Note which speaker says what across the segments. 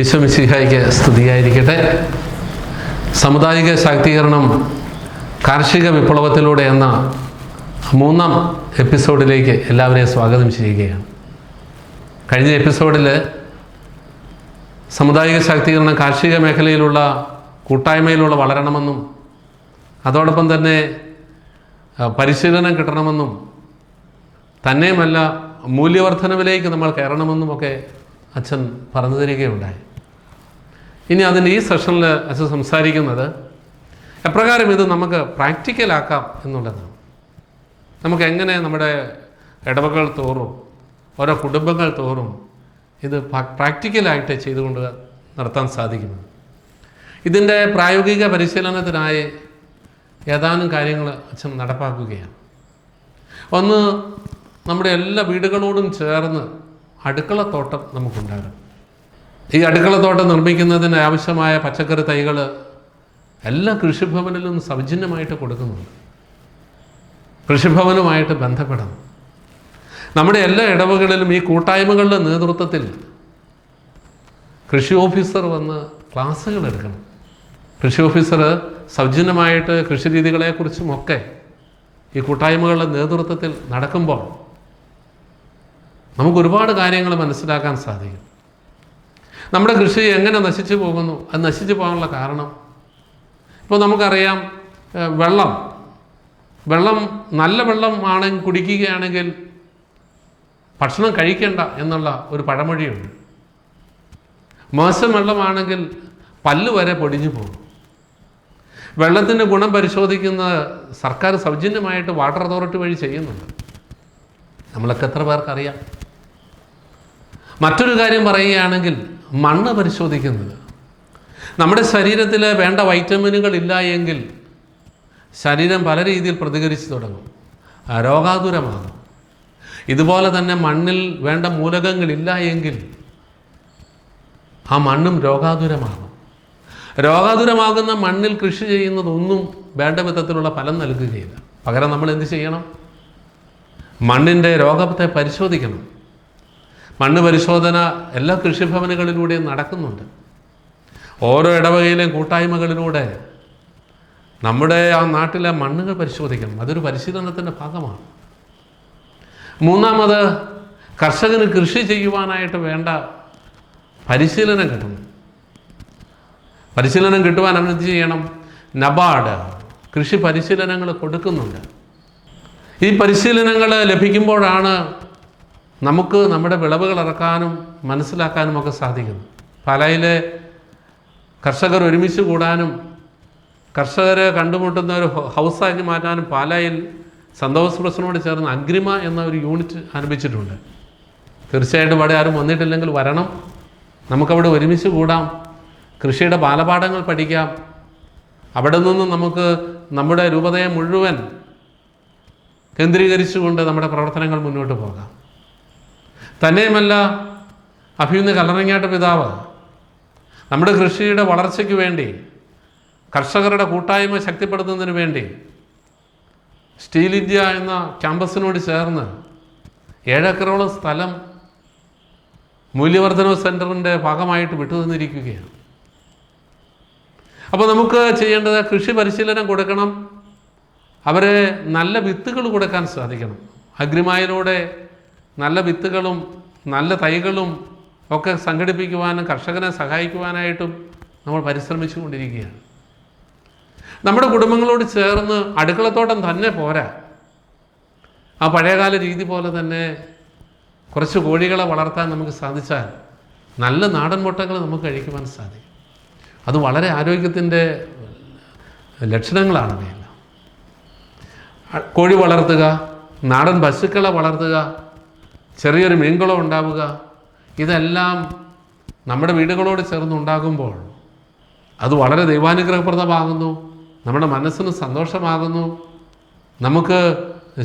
Speaker 1: ഈശ്വമിസിഹായിക്ക് സ്തുതിയായിരിക്കട്ടെ. സമുദായിക ശാക്തീകരണം കാർഷിക വിപ്ലവത്തിലൂടെ എന്ന മൂന്നാം എപ്പിസോഡിലേക്ക് എല്ലാവരെയും സ്വാഗതം ചെയ്യുകയാണ്. കഴിഞ്ഞ എപ്പിസോഡിൽ സമുദായിക ശാക്തീകരണം കാർഷിക മേഖലയിലുള്ള കൂട്ടായ്മയിലൂടെ വളരണമെന്നും അതോടൊപ്പം തന്നെ പരിശീലനം കിട്ടണമെന്നും തന്നെയുമല്ല മൂല്യവർദ്ധനവിലേക്ക് നമ്മൾ കയറണമെന്നുമൊക്കെ അച്ഛൻ പറഞ്ഞു തരികയുണ്ടായി ഇനി അതിന്റെ ഈ സെഷനിൽ അച്ഛൻ സംസാരിക്കുന്നത് എപ്രകാരം ഇത് നമുക്ക് പ്രാക്ടിക്കലാക്കാം എന്നുള്ളതാണ്. നമുക്ക് എങ്ങനെ നമ്മുടെ ഇടവകൾ തോറും ഓരോ കുടുംബങ്ങൾ തോറും ഇത് പ്രാക്ടിക്കലായിട്ട് ചെയ്തുകൊണ്ട് നടത്താൻ സാധിക്കുന്നു. ഇതിന്റെ പ്രായോഗിക പരിശീലനത്തിനായി ഏതാനും കാര്യങ്ങൾ അച്ഛൻ നടപ്പാക്കുകയാണ്. ഒന്ന് നമ്മുടെ എല്ലാ വീടുകളോടും ചേർന്ന് അടുക്കളത്തോട്ടം നമുക്കുണ്ടാകും ഈ അടുക്കളത്തോട്ടം നിർമ്മിക്കുന്നതിന് ആവശ്യമായ പച്ചക്കറി തൈകൾ എല്ലാ കൃഷിഭവനിലും സൗജന്യമായിട്ട് കൊടുക്കുന്നുണ്ട്. കൃഷിഭവനുമായിട്ട് ബന്ധപ്പെടണം. നമ്മുടെ എല്ലാ ഇടവുകളിലും ഈ കൂട്ടായ്മകളുടെ നേതൃത്വത്തിൽ കൃഷി ഓഫീസർ വന്ന് ക്ലാസ്സുകൾ എടുക്കണം. കൃഷി ഓഫീസർ സൗജന്യമായിട്ട് കൃഷി രീതികളെക്കുറിച്ചുമൊക്കെ ഈ കൂട്ടായ്മകളുടെ നേതൃത്വത്തിൽ നടക്കുമ്പോൾ നമുക്ക് ഒരുപാട് കാര്യങ്ങൾ മനസ്സിലാക്കാൻ സാധിക്കും. നമ്മുടെ കൃഷി എങ്ങനെ നശിച്ചു പോകുന്നു? അത് നശിച്ചു പോകാനുള്ള കാരണം? ഇപ്പോൾ നമുക്കറിയാം വെള്ളം. വെള്ളം നല്ല വെള്ളം ആണെങ്കിൽ കുടിക്കുകയാണെങ്കിൽ ഭക്ഷണം കഴിക്കേണ്ട എന്നുള്ള ഒരു പഴമൊഴിയുണ്ട്. മോശം വെള്ളമാണെങ്കിൽ പല്ല് വരെ പൊടിഞ്ഞു പോകും. വെള്ളത്തിന്റെ ഗുണം പരിശോധിക്കുന്ന സർക്കാർ സൗജന്യമായിട്ട് വാട്ടർ അതോറിറ്റി വഴി ചെയ്യുന്നുണ്ട്. നമ്മളൊക്കെ എത്ര പേർക്കറിയാം? മറ്റൊരു കാര്യം പറയുകയാണെങ്കിൽ മണ്ണ് പരിശോധിക്കുന്നത്. നമ്മുടെ ശരീരത്തിൽ വേണ്ട വൈറ്റമിനുകൾ ഇല്ല എങ്കിൽ ശരീരം പല രീതിയിൽ പ്രതികരിച്ചു തുടങ്ങും. രോഗാതുരമാകും. ഇതുപോലെ തന്നെ മണ്ണിൽ വേണ്ട മൂലകങ്ങളില്ല എങ്കിൽ ആ മണ്ണും രോഗാതുരമാകും. രോഗാതുരമാകുന്ന മണ്ണിൽ കൃഷി ചെയ്യുന്നതൊന്നും വേണ്ട വിധത്തിലുള്ള ഫലം നൽകുകയില്ല. പകരം നമ്മൾ എന്ത് ചെയ്യണം? മണ്ണിന്റെ രോഗത്തെ പരിശോധിക്കണം. മണ്ണ് പരിശോധന എല്ലാ കൃഷിഭവനുകളിലൂടെയും നടക്കുന്നുണ്ട്. ഓരോ ഇടവകയിലെയും കൂട്ടായ്മകളിലൂടെ നമ്മുടെ ആ നാട്ടിലെ മണ്ണുകൾ പരിശോധിക്കണം. അതൊരു പരിശീലനത്തിന്റെ ഭാഗമാണ്. മൂന്നാമത് കർഷകന് കൃഷി ചെയ്യുവാനായിട്ട് വേണ്ട പരിശീലനം കിട്ടണം. പരിശീലനം കിട്ടുവാൻ അവൻ എന്ത് ചെയ്യണം. നബാഡ് കൃഷി പരിശീലനങ്ങൾ കൊടുക്കുന്നുണ്ട്. ഈ പരിശീലനങ്ങൾ ലഭിക്കുമ്പോഴാണ് നമുക്ക് നമ്മുടെ വിളവുകൾ ഇറക്കാനും മനസ്സിലാക്കാനും ഒക്കെ സാധിക്കുന്നു. പാലായിലെ കർഷകർ ഒരുമിച്ച് കൂടാനും കർഷകരെ കണ്ടുമുട്ടുന്ന ഒരു ഹൗസാക്കി മാറ്റാനും പാലായിൽ സന്തോഷ് പ്രശ്നോട് ചേർന്ന് അഗ്രിമ എന്ന ഒരു യൂണിറ്റ് ആരംഭിച്ചിട്ടുണ്ട്. തീർച്ചയായിട്ടും ഇവിടെ ആരും വന്നിട്ടില്ലെങ്കിൽ വരണം. നമുക്കവിടെ ഒരുമിച്ച് കൂടാം. കൃഷിയുടെ ബാലപാഠങ്ങൾ പഠിക്കാം. അവിടെ നിന്ന് നമുക്ക് നമ്മുടെ രൂപതയെ മുഴുവൻ കേന്ദ്രീകരിച്ചുകൊണ്ട് നമ്മുടെ പ്രവർത്തനങ്ങൾ മുന്നോട്ട് പോകാം. തന്നെയുമല്ല അഭിയുന്ന കല്ലറങ്ങാട്ട് പിതാവ്. നമ്മുടെ കൃഷിയുടെ വളർച്ചയ്ക്ക് വേണ്ടി കർഷകരുടെ കൂട്ടായ്മ ശക്തിപ്പെടുത്തുന്നതിന് വേണ്ടി സ്റ്റീൽ ഇന്ത്യ എന്ന ക്യാമ്പസിനോട് ചേർന്ന് ഏഴക്കറോളം സ്ഥലം മൂല്യവർദ്ധന സെന്ററിന്റെ ഭാഗമായിട്ട് വിട്ടുതന്നിരിക്കുകയാണ് അപ്പോൾ നമുക്ക് ചെയ്യേണ്ടത് കൃഷി പരിശീലനം കൊടുക്കണം അവരെ നല്ല വിത്തുകൾ കൊടുക്കാൻ സാധിക്കണം. അഗ്രിമായിലൂടെ നല്ല വിത്തുകളും നല്ല തൈകളും ഒക്കെ സംഘടിപ്പിക്കുവാനും കർഷകനെ സഹായിക്കുവാനായിട്ടും നമ്മൾ പരിശ്രമിച്ചു കൊണ്ടിരിക്കുകയാണ് നമ്മുടെ കുടുംബങ്ങളോട് ചേർന്ന് അടുക്കളത്തോട്ടം തന്നെ പോരാ. ആ പഴയകാല രീതി പോലെ തന്നെ കുറച്ച് കോഴികളെ വളർത്താൻ നമുക്ക് സാധിച്ചാൽ നല്ല നാടൻ മുട്ടകൾ നമുക്ക് കഴിക്കുവാൻ സാധിക്കും. അത് വളരെ ആരോഗ്യത്തിന്റെ ലക്ഷണങ്ങളാണ് ഇവയെല്ലാം. കോഴി വളർത്തുക നാടൻ പശുക്കളെ വളർത്തുക ചെറിയൊരു മീൻകുളം ഉണ്ടാവുക ഇതെല്ലാം നമ്മുടെ വീടുകളോട് ചേർന്ന് ഉണ്ടാകുമ്പോൾ അത് വളരെ ദൈവാനുഗ്രഹപ്രദമാകുന്നു നമ്മുടെ മനസ്സിന് സന്തോഷമാകുന്നു നമുക്ക്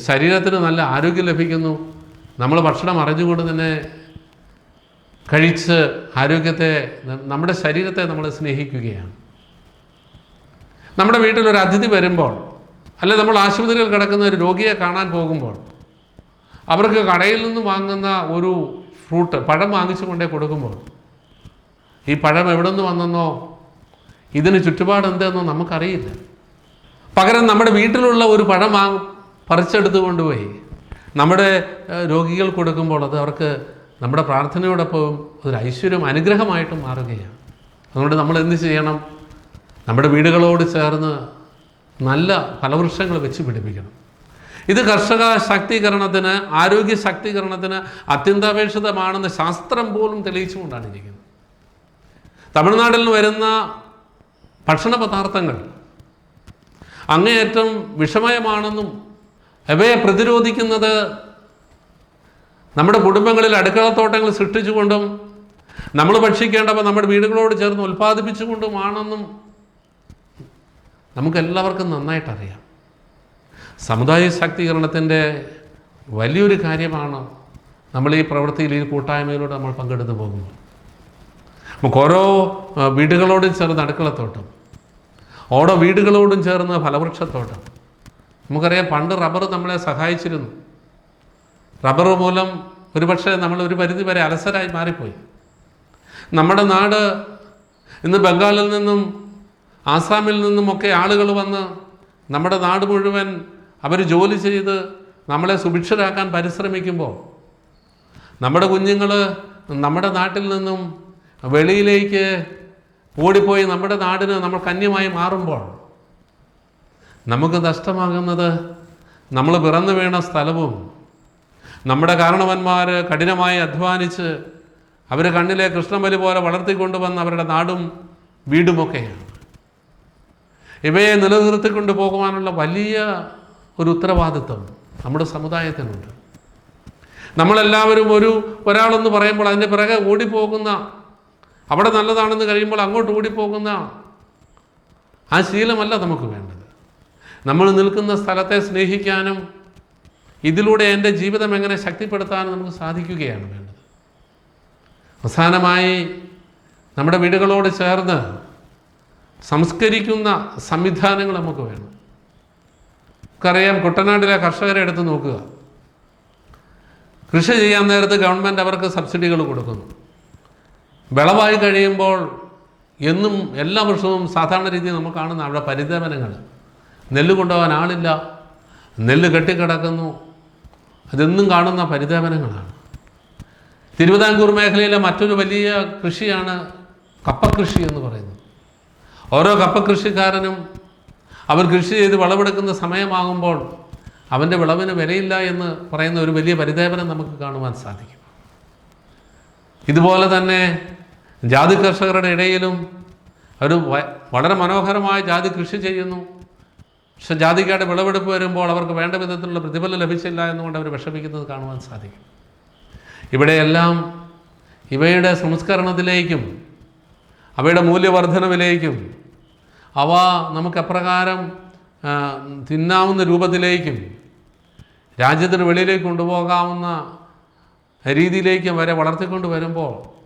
Speaker 1: ശരീരത്തിന് നല്ല ആരോഗ്യം ലഭിക്കുന്നു നമ്മൾ ഭക്ഷണം അറിഞ്ഞുകൊണ്ട് തന്നെ കഴിച്ച് ആരോഗ്യത്തെ നമ്മുടെ ശരീരത്തെ നമ്മൾ സ്നേഹിക്കുകയാണ്. നമ്മുടെ വീട്ടിലൊരു അതിഥി വരുമ്പോൾ അല്ലെ നമ്മൾ ആശുപത്രിയിൽ കിടക്കുന്ന ഒരു രോഗിയെ കാണാൻ പോകുമ്പോൾ അവർക്ക് കടയിൽ നിന്ന് വാങ്ങുന്ന ഒരു ഫ്രൂട്ട് പഴം വാങ്ങിച്ചു കൊണ്ടേ കൊടുക്കുമ്പോൾ ഈ പഴം എവിടെ നിന്ന് വന്നെന്നോ ഇതിന് ചുറ്റുപാട് എന്തെന്നോ നമുക്കറിയില്ല. പകരം നമ്മുടെ വീട്ടിലുള്ള ഒരു പഴം വാ പറിച്ചെടുത്ത് കൊണ്ടുപോയി. നമ്മുടെ രോഗികൾ കൊടുക്കുമ്പോൾ അത് അവർക്ക് നമ്മുടെ പ്രാർത്ഥനയോടൊപ്പം ഒരു ഐശ്വര്യം അനുഗ്രഹമായിട്ട് മാറുകയാണ്. അതുകൊണ്ട് നമ്മൾ എന്ത് ചെയ്യണം? നമ്മുടെ വീടുകളോട് ചേർന്ന് നല്ല ഫലവൃക്ഷങ്ങൾ വെച്ച് പിടിപ്പിക്കണം. ഇത് കർഷക ശാക്തീകരണത്തിന് ആരോഗ്യ ശാക്തീകരണത്തിന് അത്യന്താപേക്ഷിതമാണെന്ന് ശാസ്ത്രം പോലും തെളിയിച്ചുകൊണ്ടാണ് ഇരിക്കുന്നത് തമിഴ്നാട്ടിൽ നിന്ന് വരുന്ന ഭക്ഷണ പദാർത്ഥങ്ങൾ അങ്ങേയറ്റം വിഷമയമാണെന്നും അവയെ പ്രതിരോധിക്കുന്നത് നമ്മുടെ കുടുംബങ്ങളിൽ അടുക്കളത്തോട്ടങ്ങൾ സൃഷ്ടിച്ചുകൊണ്ടും നമ്മൾ ഭക്ഷിക്കേണ്ടവ നമ്മുടെ വീടുകളോട് ചേർന്ന് ഉൽപ്പാദിപ്പിച്ചുകൊണ്ടുമാണെന്നും നമുക്കെല്ലാവർക്കും നന്നായിട്ടറിയാം. സമുദായ ശാക്തീകരണത്തിന്റെ വലിയൊരു കാര്യമാണ് നമ്മൾ ഈ പ്രവൃത്തിയിൽ ഈ കൂട്ടായ്മയിലൂടെ നമ്മൾ പങ്കെടുത്തു പോകുമ്പോൾ നമുക്ക് ഓരോ വീടുകളോടും ചേർന്ന് അടുക്കളത്തോട്ടം ഓരോ വീടുകളോടും ചേർന്ന് ഫലവൃക്ഷത്തോട്ടം. നമുക്കറിയാം പണ്ട് റബ്ബർ നമ്മളെ സഹായിച്ചിരുന്നു. റബ്ബർ മൂലം ഒരുപക്ഷെ നമ്മൾ ഒരു പരിധി വരെ അലസരായി മാറിപ്പോയി. നമ്മുടെ നാട് ഇന്ന് ബംഗാളിൽ നിന്നും ആസാമിൽ നിന്നുമൊക്കെ ആളുകൾ വന്ന് നമ്മുടെ നാട് മുഴുവൻ അവർ ജോലി ചെയ്ത് നമ്മളെ സുഭിക്ഷരാക്കാൻ പരിശ്രമിക്കുമ്പോൾ നമ്മുടെ കുഞ്ഞുങ്ങൾ നമ്മുടെ നാട്ടിൽ നിന്നും വെളിയിലേക്ക് ഓടിപ്പോയി നമ്മുടെ നാടിന് നമ്മൾ കന്യമായി മാറുമ്പോൾ നമുക്ക് നഷ്ടമാകുന്നത് നമ്മൾ പിറന്നു വീണ സ്ഥലവും നമ്മുടെ കാരണവന്മാർ കഠിനമായി അധ്വാനിച്ച് അവർ കണ്ണിലെ കൃഷ്ണബലി പോലെ വളർത്തിക്കൊണ്ടുവന്ന അവരുടെ നാടും വീടുമൊക്കെയാണ്. ഇവയെ നിലനിർത്തിക്കൊണ്ട് പോകുവാനുള്ള വലിയ ഒരു ഉത്തരവാദിത്വം. നമ്മുടെ സമുദായത്തിനുണ്ട്. നമ്മളെല്ലാവരും ഒരു ഒരാളെന്ന് പറയുമ്പോൾ അതിന്റെ പിറകെ ഓടിപ്പോകുന്ന അവിടെ നല്ലതാണെന്ന് കഴിയുമ്പോൾ അങ്ങോട്ട് ഓടിപ്പോകുന്ന ആ ശീലമല്ല നമുക്ക് വേണ്ടത്. നമ്മൾ നിൽക്കുന്ന സ്ഥലത്തെ സ്നേഹിക്കാനും ഇതിലൂടെ എന്റെ ജീവിതം എങ്ങനെ ശക്തിപ്പെടുത്താനും നമുക്ക് സാധിക്കുകയാണ് വേണ്ടത്. അവസാനമായി നമ്മുടെ വീടുകളോട് ചേർന്ന് സംസ്കരിക്കുന്ന സംവിധാനങ്ങൾ നമുക്ക് വേണം. നമുക്കറിയാം കുട്ടനാട്ടിലെ കർഷകരെ എടുത്ത് നോക്കുക. കൃഷി ചെയ്യാൻ നേരത്ത് ഗവൺമെന്റ് അവർക്ക് സബ്സിഡികൾ കൊടുക്കുന്നു. വിളവായി കഴിയുമ്പോൾ എന്നും എല്ലാ വർഷവും സാധാരണ രീതിയിൽ നമ്മൾ കാണുന്ന അവിടെ പരിതപനങ്ങൾ നെല്ല് കൊണ്ടുപോകാൻ ആളില്ല. നെല്ല് കെട്ടിക്കിടക്കുന്നു. അതെന്നും കാണുന്ന പരിതാപനങ്ങളാണ്. തിരുവിതാംകൂർ മേഖലയിലെ മറ്റൊരു വലിയ കൃഷിയാണ് കപ്പകൃഷി എന്ന് പറയുന്നത്. ഓരോ കപ്പകൃഷിക്കാരനും അവർ കൃഷി ചെയ്ത് വിളവെടുക്കുന്ന സമയമാകുമ്പോൾ അവന്റെ വിളവിന് വിലയില്ല എന്ന് പറയുന്ന ഒരു വലിയ പരിതേപനം നമുക്ക് കാണുവാൻ സാധിക്കും. ഇതുപോലെ തന്നെ ജാതി കർഷകരുടെ ഇടയിലും അവർ വളരെ മനോഹരമായ ജാതി കൃഷി ചെയ്യുന്നു. പക്ഷെ ജാതിക്കാരുടെ വിളവെടുപ്പ് വരുമ്പോൾ അവർക്ക് വേണ്ട വിധത്തിലുള്ള പ്രതിഫലം ലഭിച്ചില്ല എന്നുകൊണ്ട് അവർ വിഷമിക്കുന്നത് കാണുവാൻ സാധിക്കും. ഇവിടെയെല്ലാം ഇവയുടെ സംസ്കരണത്തിലേക്കും അവയുടെ മൂല്യവർദ്ധനവിലേക്കും അവ നമുക്ക് എപ്രകാരം തിന്നാവുന്ന രൂപത്തിലേക്കും രാജ്യത്തിന് വെളിയിലേക്ക് കൊണ്ടുപോകാവുന്ന രീതിയിലേക്കും വരെ വളർത്തിക്കൊണ്ട് വരുമ്പോൾ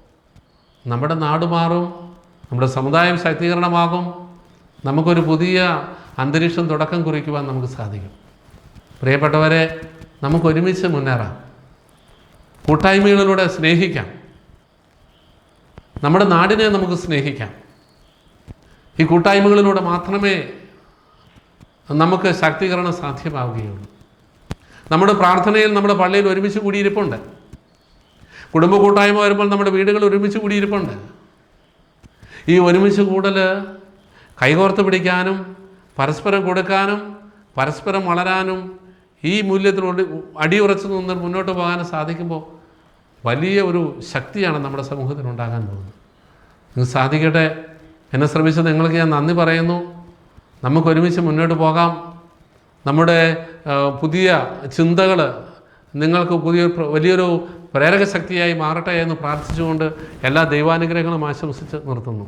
Speaker 1: നമ്മുടെ നാട് മാറും നമ്മുടെ സമുദായം ശാക്തീകരണമാകും നമുക്കൊരു പുതിയ അന്തരീക്ഷം തുടക്കം കുറിക്കുവാൻ നമുക്ക് സാധിക്കും. പ്രിയപ്പെട്ടവരെ നമുക്ക് ഒരുമിച്ച് മുന്നേറാം. കൂട്ടായ്മകളിലൂടെ സ്നേഹിക്കാം. നമ്മുടെ നാടിനെ നമുക്ക് സ്നേഹിക്കാം. ഈ കൂട്ടായ്മകളിലൂടെ മാത്രമേ നമുക്ക് ശാക്തീകരണം സാധ്യമാവുകയുള്ളൂ. നമ്മുടെ പ്രാർത്ഥനയിൽ നമ്മുടെ പള്ളിയിൽ ഒരുമിച്ച് കൂടിയിരിപ്പുണ്ട്. കുടുംബ കൂട്ടായ്മ വരുമ്പോൾ നമ്മുടെ വീടുകൾ ഒരുമിച്ച് കൂടിയിരിപ്പുണ്ട്. ഈ ഒരുമിച്ച് കൂടൽ കൈകോർത്ത് പിടിക്കാനും പരസ്പരം കൊടുക്കാനും പരസ്പരം വളരാനും ഈ മൂല്യത്തിൽ ഒടി- അടിയുറച്ചു നിന്ന് മുന്നോട്ട് പോകാനും സാധിക്കുമ്പോൾ വലിയ ഒരു ശക്തിയാണ് നമ്മുടെ സമൂഹത്തിനുണ്ടാകാൻ പോകുന്നത്. സാധിക്കട്ടെ എന്നെ ശ്രമിച്ച നിങ്ങൾക്ക് ഞാൻ നന്ദി പറയുന്നു. നമുക്ക് ഒരുമിച്ച് മുന്നോട്ട് പോകാം. നമ്മുടെ പുതിയ ചിന്തകൾ നിങ്ങൾക്ക് പുതിയ വലിയൊരു പ്രേരക ശക്തിയായി മാറട്ടെ എന്ന് പ്രാർത്ഥിച്ചുകൊണ്ട് എല്ലാ ദൈവാനുഗ്രഹങ്ങളും ആശംസിച്ച് നിർത്തുന്നു.